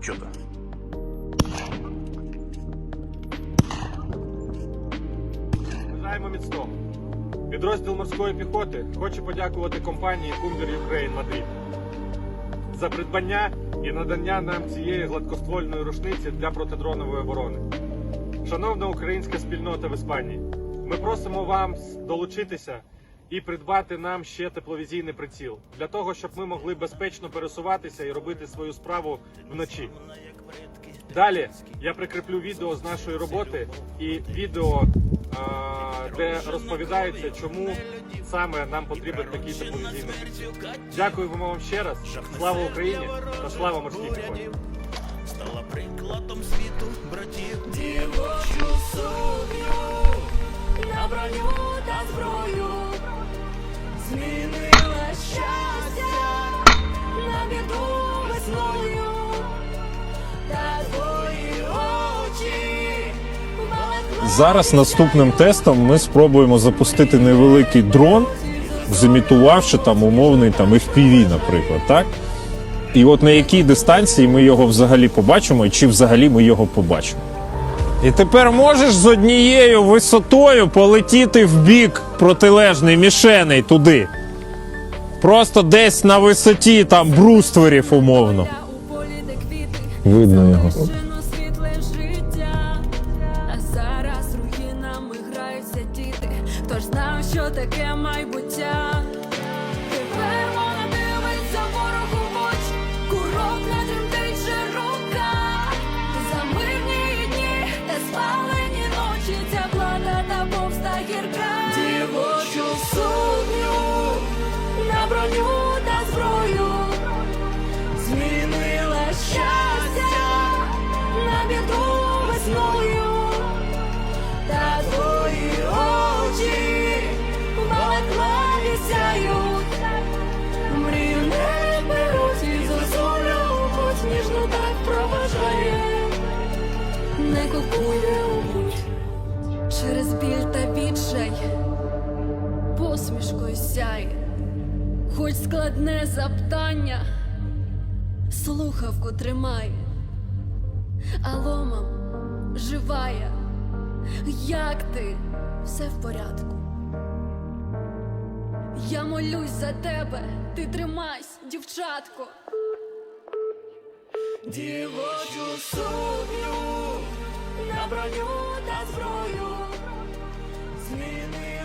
Чудо. Бажаємо міцного. Підрозділ морської піхоти хоче подякувати компанії Кумбер Ukraine Мадрид за придбання і надання нам цієї гладкоствольної рушниці для протидронової оборони. Шановна українська спільнота в Іспанії, ми просимо вам долучитися і придбати нам ще тепловізійний приціл для того, щоб ми могли безпечно пересуватися і робити свою справу вночі. Далі я прикріплю відео з нашої роботи і відео, а, де розповідається, чому саме нам потрібен такий тепловізійний приціл. Дякуємо вам ще раз. Слава Україні та слава морській піхоті! Стала світу братів. Дівочу сукню на броню та зброю змінила щастя на біду весною, та твої очі Зараз наступним тестом ми спробуємо запустити невеликий дрон, зімітувавши там умовний там FPV, наприклад, так? І от на якій дистанції ми його взагалі побачимо, і чи взагалі ми його побачимо. І тепер можеш з однією висотою полетіти в бік протилежний мішеней туди. Просто десь на висоті там брустверів умовно. Видно його. Жено світле життя, а зараз руїнами граються діти. Хто ж знав, що таке майбуття? Не купує через біль та відчай, посмішкою сяє, хоч складне запитання слухавку тримає, Алло, мам, жива я, як ти? Все в порядку. Я молюсь за тебе, ти тримайся, дівчатко. Дівочу сукню на броню та зброю, зміни.